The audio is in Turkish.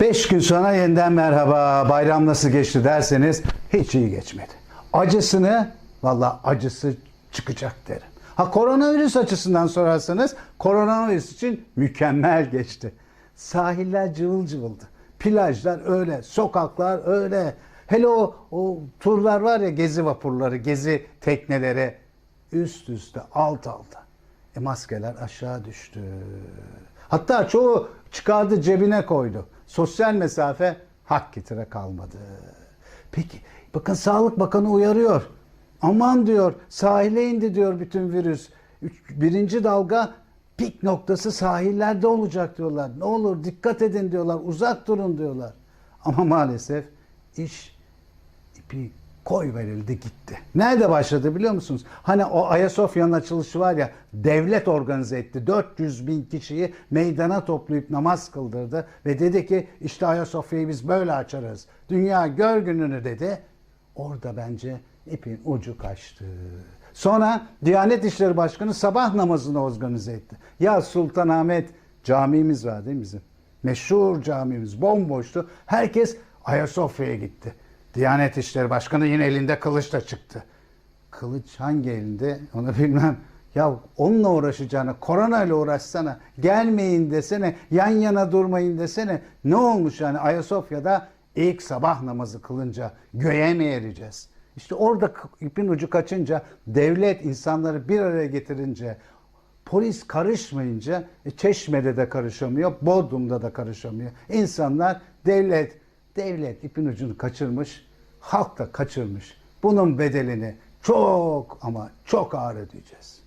Beş gün sonra yeniden merhaba. Bayram nasıl geçti derseniz hiç iyi geçmedi. Acısını valla acısı çıkacak derim. Ha koronavirüs açısından sorarsanız koronavirüs için mükemmel geçti. Sahiller cıvıl cıvıldı. Plajlar öyle, sokaklar öyle. Hele o, o turlar var ya gezi vapurları, gezi tekneleri üst üste alt alta. E maskeler aşağı düştü. Hatta çoğu çıkardı cebine koydu. Sosyal mesafe hak getire kalmadı. Peki bakın Sağlık Bakanı uyarıyor. Aman diyor sahile indi diyor bütün virüs. Üç- Birinci dalga pik noktası sahillerde olacak diyorlar. Ne olur dikkat edin diyorlar. Uzak durun diyorlar. Ama maalesef iş ipi koy verildi gitti. Nerede başladı biliyor musunuz? Hani o Ayasofya'nın açılışı var ya devlet organize etti. 400 bin kişiyi meydana toplayıp namaz kıldırdı ve dedi ki işte Ayasofya'yı biz böyle açarız. Dünya gör gününü dedi. Orada bence ipin ucu kaçtı. Sonra Diyanet İşleri Başkanı sabah namazını organize etti. Ya Sultanahmet camimiz var değil mi bizim? Meşhur camimiz bomboştu. Herkes Ayasofya'ya gitti. Diyanet İşleri Başkanı yine elinde kılıçla çıktı. Kılıç hangi elinde onu bilmem. Ya onunla uğraşacağına, koronayla uğraşsana, gelmeyin desene, yan yana durmayın desene. Ne olmuş yani Ayasofya'da ilk sabah namazı kılınca göğe mi ereceğiz? İşte orada ipin ucu kaçınca, devlet insanları bir araya getirince, polis karışmayınca e, Çeşme'de de karışamıyor, Bodrum'da da karışamıyor. İnsanlar devlet, devlet ipin ucunu kaçırmış, halk da kaçırmış. Bunun bedelini çok ama çok ağır ödeyeceğiz.